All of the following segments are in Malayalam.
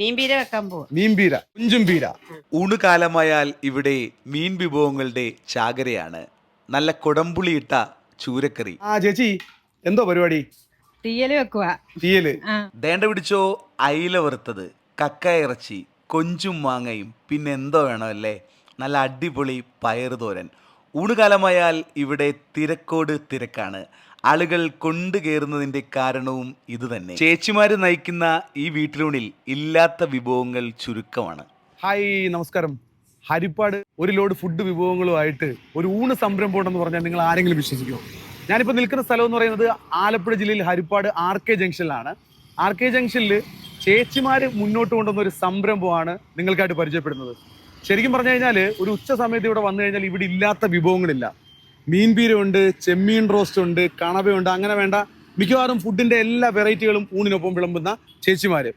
മീൻപീര വെക്കാൻ പോവാ. മീൻപീര കുഞ്ചും പീര. ഊണുകാലമായാൽ ഇവിടെ മീൻ വിഭവങ്ങളുടെ ചാകരയാണ്. നല്ല കുടംപുളിയിട്ട ചൂരക്കറി. ആ ചേച്ചി എന്തോ പരിപാടി? തീയൽ വെക്കുക തീയൽ? ദേണ്ട പിടിച്ചോ? അയില വറുത്തത് കക്ക ഇറച്ചി കൊഞ്ചും മാങ്ങയും പിന്നെ എന്തോ വേണോ അല്ലേ നല്ല അടിപൊളി പയറുതോരൻ. ഊണുകാലമായാൽ ഇവിടെ തിരക്കോട് തിരക്കാണ്. ആളുകൾ കൊണ്ടു കയറുന്നതിന്റെ കാരണവും ഇതുതന്നെ. ചേച്ചിമാർ നയിക്കുന്ന ഈ വീട്ടിലൂണിൽ ഇല്ലാത്ത വിഭവങ്ങൾ ചുരുക്കമാണ്. ഹായ് നമസ്കാരം. ഹരിപ്പാട് ഒരു ലോഡ് ഫുഡ് വിഭവങ്ങളുമായിട്ട് ഒരു ഊണ് സംരംഭം ഉണ്ടെന്ന് പറഞ്ഞാൽ നിങ്ങൾ ആരെങ്കിലും വിശ്വസിക്കുമോ? ഞാനിപ്പോൾ നിൽക്കുന്ന സ്ഥലം എന്ന് പറയുന്നത് ആലപ്പുഴ ജില്ലയിൽ ഹരിപ്പാട് ആർ കെ ജംഗ്ഷനിലാണ്. ആർ കെ ജംഗ്ഷനിൽ ചേച്ചിമാർ മുന്നോട്ട് കൊണ്ടുവന്ന ഒരു സംരംഭമാണ് നിങ്ങൾക്കായിട്ട് പരിചയപ്പെടുന്നത്. ശരിക്കും പറഞ്ഞു കഴിഞ്ഞാൽ ഒരു ഉച്ച സമയത്ത് ഇവിടെ വന്നു കഴിഞ്ഞാൽ ഇവിടെ ഇല്ലാത്ത വിഭവങ്ങളില്ല. മീൻപീരയുണ്ട് ചെമ്മീൻ റോസ്റ്റ് ഉണ്ട് കണവയുണ്ട് അങ്ങനെ വേണ്ട. മിക്കവാറും ഫുഡിന്റെ എല്ലാ വെറൈറ്റികളും ഊണിനൊപ്പം വിളമ്പുന്ന ചേച്ചിമാര്.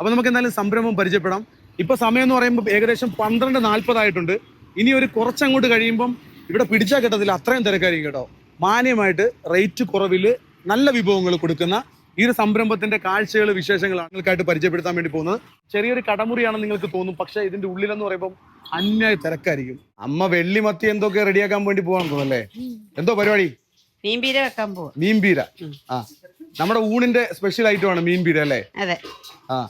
അപ്പൊ നമുക്ക് എന്തായാലും സംരംഭം പരിചയപ്പെടാം. ഇപ്പൊ സമയം എന്ന് പറയുമ്പോൾ ഏകദേശം പന്ത്രണ്ട് നാൽപ്പതായിട്ടുണ്ട്. ഇനി ഒരു കുറച്ചങ്ങോട്ട് കഴിയുമ്പം ഇവിടെ പിടിച്ച കിട്ടത്തില്ല. അത്രയും തിരക്കായിരിക്കും കേട്ടോ. മാന്യമായിട്ട് റേറ്റ് കുറവിൽ നല്ല വിഭവങ്ങൾ കൊടുക്കുന്ന ഈ ഒരു സംരംഭത്തിന്റെ കാഴ്ചകൾ വിശേഷങ്ങൾ നിങ്ങൾക്കായിട്ട് പരിചയപ്പെടുത്താൻ വേണ്ടി പോകുന്നത്. ചെറിയൊരു കടമുറിയാണെന്ന് നിങ്ങൾക്ക് തോന്നും. പക്ഷേ ഇതിന്റെ ഉള്ളിലെന്ന് പറയുമ്പോൾ അന്യായ തിരക്കായിരിക്കും. അമ്മ വെള്ളിമത്തി എന്തൊക്കെ റെഡിയാക്കാൻ വേണ്ടി പോകാൻ തോന്നല്ലേ എന്തോ പരിപാടി? മീൻപീര വെക്കാൻ പോവാ. മീൻപീര. ആ. നമ്മുടെ ഊണിന്റെ സ്പെഷ്യൽ ഐറ്റം ആണ് മീൻപീര അല്ലേ? അതെ. ആ.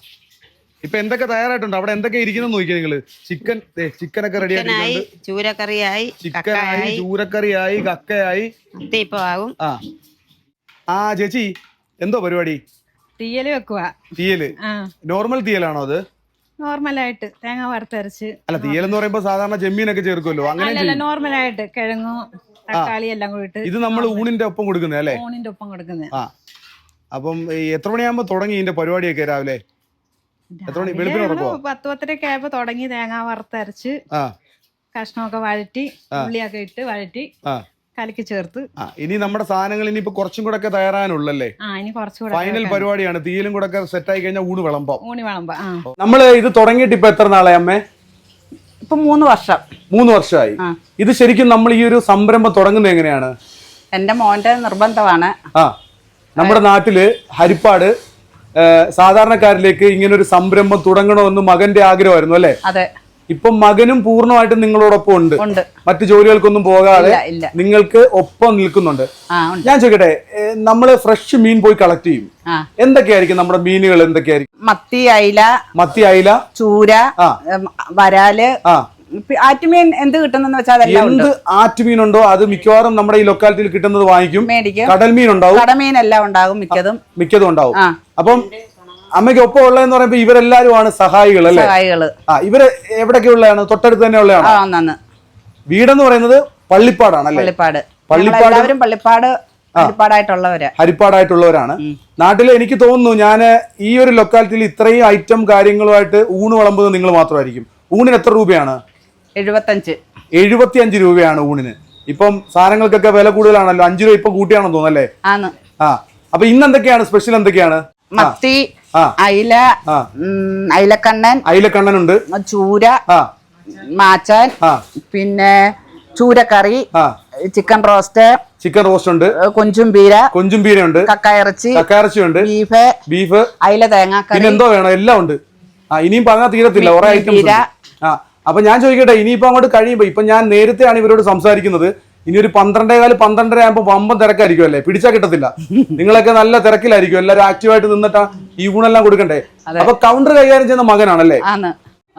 ഇപ്പൊ എന്തൊക്കെ തയ്യാറായിട്ടുണ്ട്? അവിടെ എന്തൊക്കെ ഇരിക്കുന്നു നോക്കിയാ നിങ്ങൾ? ചിക്കൻ ചിക്കനൊക്കെ റെഡി ആയി ചൂരക്കറിയായി ചിക്കനായി കക്കയായി ചൂരക്കറിയായി കക്കയായി. ആകും. ആ. ആ ചേച്ചി എന്തോ പരിപാടി? തീയൽ വെക്കുക തീയൽ? ആ. നോർമൽ തീയലാണോ അത്? നോർമലായിട്ട് തേങ്ങ വറുത്തരച്ച്. അല്ല തീയൽ എന്ന് പറയുമ്പോ സാധാരണ ചെമ്മീനൊക്കെ ചേർക്കുമല്ലോ? അങ്ങനെ അല്ലല്ല നോർമലായിട്ട് കിഴങ്ങു തക്കാളി എല്ലാം കൂടിയിട്ട് ഇത് നമ്മൾ ഊണിന്റെ ഒപ്പം കൊടുക്കുന്നത് അല്ലേ? ഊണിന്റെ ഒപ്പം കൊടുക്കുന്നത് ആ. അപ്പം ഈ എത്ര മണിയാകുമ്പോ തുടങ്ങി ഇതിന്റെ പരിപാടിയൊക്കെ രാവിലെ? എത്ര മണി? വെളുപ്പിന് ഉറക്കോ? പത്ത് പത്തരയൊക്കെ ആയപ്പോ തുടങ്ങി തേങ്ങ വറുത്തരച്ച് ആ. കഷ്ണമൊക്കെ വഴറ്റി ഉള്ളിയൊക്കെ ഇട്ട് വഴറ്റി. ആ. കലക്കി ചേർത്ത്. ആ ഇനി നമ്മുടെ സാധനങ്ങൾ ഇനിയിപ്പോ കുറച്ചും കൂടെ ഒക്കെ തയ്യാറാനുള്ളല്ലേ ആ ഇനി കുറച്ചുകൂടെ ഫൈനൽ പരിപാടിയാണ്. തീയിലും കൂടെ ഒക്കെ സെറ്റ് ആയി കഴിഞ്ഞാൽ ഊണ് വിളമ്പാം. ഊണി വിളമ്പ ആ. നമ്മൾ ഇത് തുടങ്ങിയിട്ട് ഇപ്പൊ എത്ര നാളെ അമ്മേ? ഇപ്പൊ മൂന്ന് വർഷം. മൂന്ന് വർഷമായി. ആ. ഇത് ശരിക്കും നമ്മൾ ഈ ഒരു സംരംഭം തുടങ്ങുന്നത് എങ്ങനെയാണ്? എന്റെ മോന്റെ നിർബന്ധമാണ്. ആ. നമ്മുടെ നാട്ടിൽ ഹരിപ്പാട് സാധാരണക്കാരിലേക്ക് ഇങ്ങനെ ഒരു സംരംഭം തുടങ്ങണമെന്ന് മകന്റെ ആഗ്രഹമായിരുന്നു അല്ലേ? അതെ. ഇപ്പം മകനും പൂർണമായിട്ടും നിങ്ങളോടൊപ്പം ഉണ്ട്. ഉണ്ട്. മറ്റു ജോലികൾക്കൊന്നും പോകാതെ നിങ്ങൾക്ക് ഒപ്പം നിൽക്കുന്നുണ്ട്. ഉണ്ട്. ഞാൻ ചോദിക്കട്ടെ നമ്മൾ ഫ്രഷ് മീൻ പോയി കളക്ട് ചെയ്യും. എന്തൊക്കെയായിരിക്കും നമ്മുടെ മീനുകൾ എന്തൊക്കെയായിരിക്കും? മത്തി അയില മത്തി അയില ചൂര. വരാൽ ആറ്റുമീൻ എന്ത് കിട്ടുന്നെന്ന് വെച്ചാൽ എന്ത് ആറ്റുമീൻ ആറ്റുമീനുണ്ടോ അത് മിക്കവാറും നമ്മുടെ ഈ ലൊക്കാലിറ്റിയിൽ കിട്ടുന്നത് വാങ്ങിക്കും. മേടിക്കും. കടൽ മീൻ ഉണ്ടാവും കടമീൻ എല്ലാം ഉണ്ടാകും മിക്കതും. മിക്കതും ഉണ്ടാവും. അപ്പം അമ്മയ്ക്ക് ഒപ്പം ഉള്ളതെന്ന് പറയുമ്പോ ഇവരെല്ലാരുമാണ് സഹായികൾ അല്ലേ? സഹായികൾ ആ ഇവർ എവിടൊക്കെ ഉള്ളതാണ് തൊട്ടടുത്ത് തന്നെ ആ ഉള്ളതാണ് നന്ന് വീടെന്ന് പറയുന്നത് പള്ളിപ്പാടാണ് അല്ലേ? പള്ളിപ്പാട്. പള്ളിപ്പാട് എല്ലാവരും പള്ളിപ്പാട് ഹരിപ്പാടായിട്ടുള്ളവരാണ്. നാട്ടിൽ എനിക്ക് തോന്നുന്നു ഞാൻ ഈ ഒരു ലൊക്കാലിറ്റിയിൽ ഇത്രയും ഐറ്റം കാര്യങ്ങളുമായിട്ട് ഊണ് വിളമ്പുന്നത് നിങ്ങൾ മാത്രമായിരിക്കും. ഊണിന് എത്ര രൂപയാണ്? എഴുപത്തഞ്ച്. എഴുപത്തിയഞ്ച് രൂപയാണ് ഊണിന്. ഇപ്പം സാധനങ്ങൾക്കൊക്കെ വില കൂടുതലാണല്ലോ. അഞ്ചു രൂപ ഇപ്പൊ കൂട്ടിയാണെന്ന് തോന്നുന്നല്ലേ ആ. അപ്പൊ ഇന്ന് എന്തൊക്കെയാണ് സ്പെഷ്യൽ എന്തൊക്കെയാണ്? മത്തി. അയില അയിലക്കണ്ണൻ അയിലക്കണ്ണൻ ഉണ്ട് ചൂര മാച്ചാൻ പിന്നെ ചൂരക്കറി ചിക്കൻ റോസ്റ്റ് ചിക്കൻ റോസ്റ്റ് ഉണ്ട് കൊഞ്ചും പീര കൊഞ്ചും ഉണ്ട് കക്കയിറച്ചി കക്കയിറച്ചി ഉണ്ട് ബീഫ് ബീഫ്. അയില തേങ്ങാക്കറി. പിന്നെ എന്തോ വേണം? എല്ലാം ഉണ്ട്. ആ ഇനിയും പറഞ്ഞാൽ തീരത്തില്ല. കുറെ ഐറ്റംസ് ആ അപ്പൊ ഞാൻ ചോദിക്കട്ടെ ഇനിയിപ്പോ അങ്ങോട്ട് കഴിയുമ്പോ ഇപ്പൊ ഞാൻ നേരത്തെയാണ് ഇവരോട് സംസാരിക്കുന്നത്. ഇനി ഒരു പന്ത്രണ്ടേകാൽ പന്ത്രണ്ടര ആകുമ്പോ വമ്പം തിരക്കായിരിക്കും അല്ലേ പിടിച്ചാൽ കിട്ടത്തില്ല. നിങ്ങളൊക്കെ നല്ല തിരക്കിലായിരിക്കും. എല്ലാവരും ആക്റ്റീവായിട്ട് നിന്നിട്ടാ ഈ ഗുണെല്ലാം കൊടുക്കണ്ടേ? അപ്പൊ കൗണ്ടർ കൈകാര്യം ചെയ്യുന്ന മകനാണല്ലേ?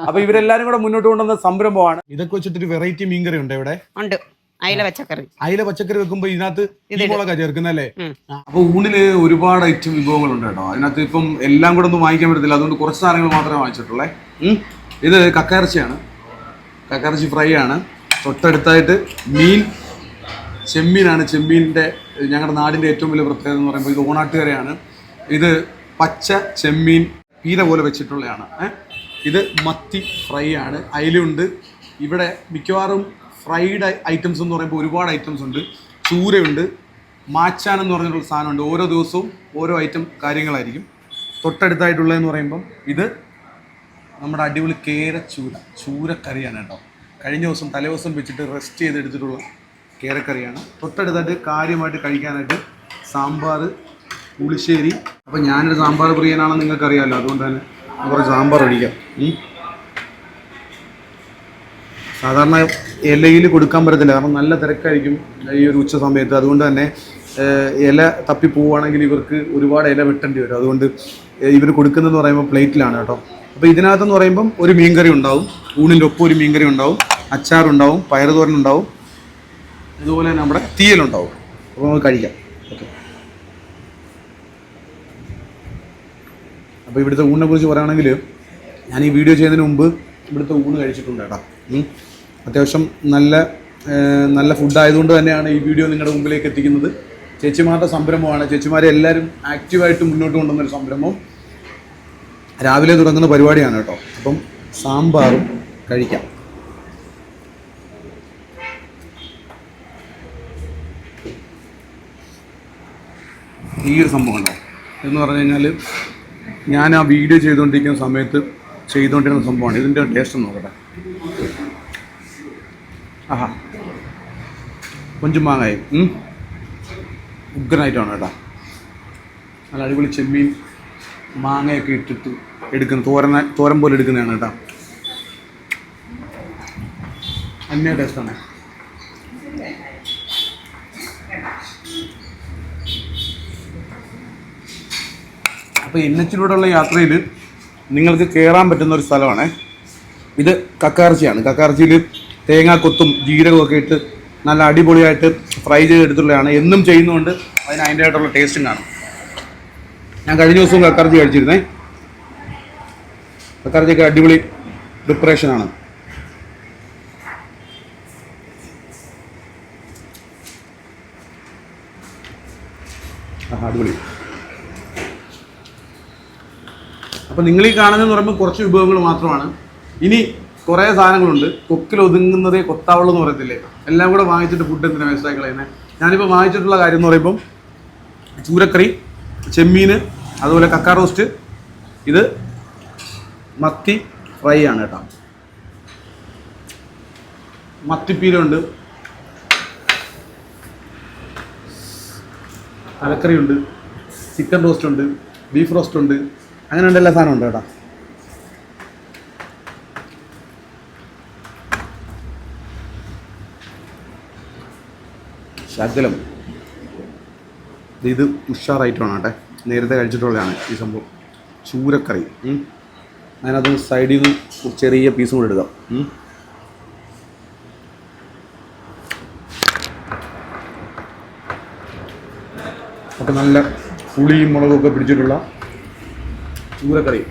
അപ്പൊ ഇവരെല്ലാരും കൂടെ മുന്നോട്ട് കൊണ്ടുവന്ന സംരംഭമാണ്. ഇതൊക്കെ വെച്ചിട്ട് ഒരു വെറൈറ്റി മീൻകറി ഉണ്ട് ഇവിടെ. ഉണ്ട്. അയില പച്ചക്കറി. അയില പച്ചക്കറി വെക്കുമ്പോ ഇതിനകത്ത് മുളകാ ചേർക്കുന്നല്ലേ. അപ്പൊ ഊണിൽ ഒരുപാട് ഐറ്റം വിഭവങ്ങൾ ഉണ്ട് കേട്ടോ. അതിനകത്ത് ഇപ്പം എല്ലാം കൂടെ ഒന്നും വാങ്ങിക്കാൻ പറ്റത്തില്ല. അതുകൊണ്ട് കുറച്ച് സാധനങ്ങൾ മാത്രമേ വാങ്ങിച്ചിട്ടുള്ളേ. ഇത് കക്കയിറച്ചിയാണ്. കക്കയിറച്ചി ഫ്രൈ ആണ്. തൊട്ടടുത്തായിട്ട് മീൻ ചെമ്മീനാണ്. ചെമ്മീനിന്റെ ഞങ്ങളുടെ നാടിന്റെ ഏറ്റവും വലിയ പ്രത്യേകത എന്ന് പറയുമ്പോൾ ഇത് ഓണാട്ടുകരയാണ് ഇത് പച്ച ചെമ്മീൻ പീര പോലെ വെച്ചിട്ടുള്ളതാണ്. ഇത് മത്തി ഫ്രൈ ആണ്. അയിലുണ്ട് ഇവിടെ മിക്കവാറും ഫ്രൈഡ് ഐറ്റംസ് എന്ന് പറയുമ്പോൾ ഒരുപാട് ഐറ്റംസ് ഉണ്ട്. ചൂരയുണ്ട്. മാച്ചാൻ എന്ന് പറഞ്ഞിട്ടുള്ള സാധനമുണ്ട്. ഓരോ ദിവസവും ഓരോ ഐറ്റം കാര്യങ്ങളായിരിക്കും. തൊട്ടടുത്തായിട്ടുള്ളതെന്ന് പറയുമ്പം ഇത് നമ്മുടെ അടിപൊളി കേര ചൂര ചൂരക്കറിയാണ് കേട്ടോ. കഴിഞ്ഞ ദിവസം തലേ ദിവസം വെച്ചിട്ട് റെസ്റ്റ് ചെയ്തെടുത്തിട്ടുള്ള കേരക്കറിയാണ്. തൊട്ടടുത്തായിട്ട് കാര്യമായിട്ട് കഴിക്കാനായിട്ട് സാമ്പാർ പുളിശ്ശേരി. അപ്പോൾ ഞാനൊരു സാമ്പാർ പ്രിയനാണെന്ന് നിങ്ങൾക്കറിയാമല്ലോ അതുകൊണ്ട് തന്നെ കുറച്ച് സാമ്പാർ ഒഴിക്കാം. സാധാരണ ഇലയിൽ കൊടുക്കാൻ പറ്റത്തില്ല കാരണം നല്ല തിരക്കായിരിക്കും ഈ ഒരു ഉച്ച സമയത്ത്. അതുകൊണ്ട് തന്നെ ഇല തപ്പി പോവുകയാണെങ്കിൽ ഇവർക്ക് ഒരുപാട് ഇല വെട്ടേണ്ടി വരും. അതുകൊണ്ട് ഇവർ കൊടുക്കുന്നതെന്ന് പറയുമ്പോൾ പ്ലേറ്റിലാണ് കേട്ടോ. അപ്പോൾ ഇതിനകത്തെന്ന് പറയുമ്പം ഒരു മീൻകറി ഉണ്ടാവും. ഊണിന്റെ ഒപ്പം ഒരു മീൻകറി ഉണ്ടാവും. അച്ചാറുണ്ടാവും പയറുതോരനുണ്ടാവും അതുപോലെ തന്നെ നമ്മുടെ തീയലുണ്ടാവും. അപ്പോൾ നമുക്ക് കഴിക്കാം. അപ്പോൾ ഇവിടുത്തെ ഊണിനെ കുറിച്ച് പറയുകയാണെങ്കിൽ ഞാൻ ഈ വീഡിയോ ചെയ്യുന്നതിന് മുമ്പ് ഇവിടുത്തെ ഊണ് കഴിച്ചിട്ടുണ്ട് കേട്ടോ. അത്യാവശ്യം നല്ല നല്ല ഫുഡായതുകൊണ്ട് തന്നെയാണ് ഈ വീഡിയോ നിങ്ങളുടെ മുമ്പിലേക്ക് എത്തിക്കുന്നത്. ചേച്ചിമാരുടെ സംരംഭമാണ്. ചേച്ചിമാരെ എല്ലാവരും ആക്റ്റീവായിട്ട് മുന്നോട്ട് കൊണ്ടുവന്നൊരു സംരംഭം. രാവിലെ തുടങ്ങുന്ന പരിപാടിയാണ് കേട്ടോ. അപ്പം സാമ്പാറും കഴിക്കാം. ഈ ഒരു സംഭവം ഉണ്ടോ? എന്ന് പറഞ്ഞു കഴിഞ്ഞാൽ ഞാൻ ആ വീഡിയോ ചെയ്തുകൊണ്ടിരിക്കുന്ന സമയത്ത് ചെയ്തുകൊണ്ടിരുന്ന സംഭവമാണ്. ഇതിന്റെ ടേസ്റ്റ് നോക്കട്ടെ. ആഹാ. കൊഞ്ചും മാങ്ങായി. ഉഗ്രനായിട്ടാണ് കേട്ടോ. നല്ല അടിപൊളി ചെമ്മീൻ മാങ്ങയൊക്കെ ഇട്ടിട്ട് എടുക്കുന്ന തോരന തോരൻ പോലെ എടുക്കുന്നതാണ് കേട്ടോ. അന്യ ടേസ്റ്റാണ് അപ്പോൾ എൻ എച്ചിലൂടെയുള്ള യാത്രയിൽ നിങ്ങൾക്ക് കയറാൻ പറ്റുന്ന ഒരു സ്ഥലമാണ്. ഇത് കക്കാർച്ചിയാണ്. കക്കാർച്ചിയിൽ തേങ്ങാക്കൊത്തും ജീരകവും ഒക്കെ ഇട്ട് നല്ല അടിപൊളിയായിട്ട് ഫ്രൈ ചെയ്തെടുത്തുള്ളതാണ് എന്നും ചെയ്യുന്നതുകൊണ്ട് അതിന് അതിന്റെതായിട്ടുള്ള ടേസ്റ്റും കാണും. ഞാൻ കഴിഞ്ഞ ദിവസവും കക്കാർച്ചി കഴിച്ചിരുന്നേ. കക്കാർച്ചിയൊക്കെ അടിപൊളി പ്രിപ്പറേഷനാണ് അടിപൊളി. അപ്പം നിങ്ങൾ ഈ കാണുന്നതെന്ന് പറയുമ്പോൾ കുറച്ച് വിഭവങ്ങൾ മാത്രമാണ്. ഇനി കുറേ സാധനങ്ങളുണ്ട്. കൊക്കിൽ ഒതുങ്ങുന്നതേ കൊത്താവുള്ളൂ എന്ന് പറയത്തില്ലേ? എല്ലാം കൂടെ വാങ്ങിച്ചിട്ട് ഫുഡ് എന്തിനാണ് വേസ്റ്റായി കളയുന്നത് ഞാനിപ്പോൾ വാങ്ങിച്ചിട്ടുള്ള കാര്യം എന്ന് പറയുമ്പം ചൂരക്കറി ചെമ്മീൻ അതുപോലെ കക്കാ റോസ്റ്റ് ഇത് മത്തി ഫ്രൈ ആണ് കേട്ടോ. മത്തിപ്പീലുണ്ട് തലക്കറിയുണ്ട്. ചിക്കൻ റോസ്റ്റ് ഉണ്ട്. ബീഫ് റോസ്റ്റ് ഉണ്ട്. അങ്ങനെ ഉണ്ട് എല്ലാ സാധനവും ഉണ്ട് കേട്ടോ. ശകലം. ഇത് ഉഷാറായിട്ടാണ് കേട്ടെ. നേരത്തെ കഴിച്ചിട്ടുള്ളതാണ് ഈ സംഭവം. ചൂരക്കറി. അതിനകത്ത് സൈഡിൽ നിന്ന് ചെറിയ പീസും കൂടെ എടുക്കാം. ഒക്കെ നല്ല പുളിയും മുളകും ഒക്കെ പിടിച്ചിട്ടുള്ള ചൂരക്കറി.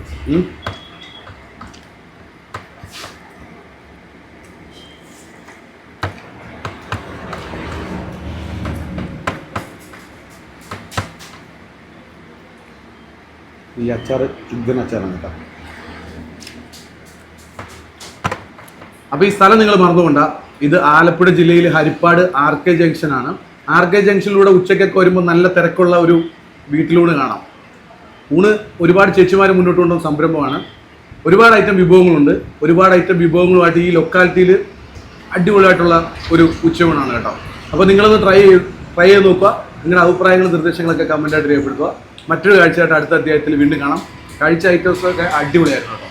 ഈ അച്ചാർ ചുഗൻ അച്ചാറാണ് കേട്ടോ. അപ്പോൾ ഈ സ്ഥലം നിങ്ങൾ മറന്നുകൊണ്ട. ഇത് ആലപ്പുഴ ജില്ലയിൽ ഹരിപ്പാട് ആർ കെ ജംഗ്ഷൻ ആണ് ആർ കെ ജംഗ്ഷനിലൂടെ ഉച്ചയ്ക്കൊക്കെ വരുമ്പോൾ നല്ല തിരക്കുള്ള ഒരു വീട്ടിലൂടെ കാണാം. ഊണ് ഒരുപാട് ചേച്ചിമാർ മുന്നോട്ട് കൊണ്ടുവന്ന സംരംഭമാണ്. ഒരുപാട് ഐറ്റം വിഭവങ്ങളുണ്ട്. ഒരുപാട് ഐറ്റം വിഭവങ്ങളുമായിട്ട് ഈ ലൊക്കാലിറ്റിയിൽ അടിപൊളിയായിട്ടുള്ള ഒരു ഉച്ചയൂണാണ് കേട്ടോ. അപ്പോൾ നിങ്ങളൊന്ന് ട്രൈ ട്രൈ ചെയ്ത് നോക്കുക. നിങ്ങളുടെ അഭിപ്രായങ്ങളും നിർദ്ദേശങ്ങളൊക്കെ കമന്റായിട്ട് രേഖപ്പെടുത്തുക. മറ്റൊരു കാഴ്ചയായിട്ട് അടുത്ത അധ്യായത്തിൽ വീണ്ടും കാണാം. കഴിച്ച ഐറ്റംസൊക്കെ അടിപൊളിയായിരുന്നു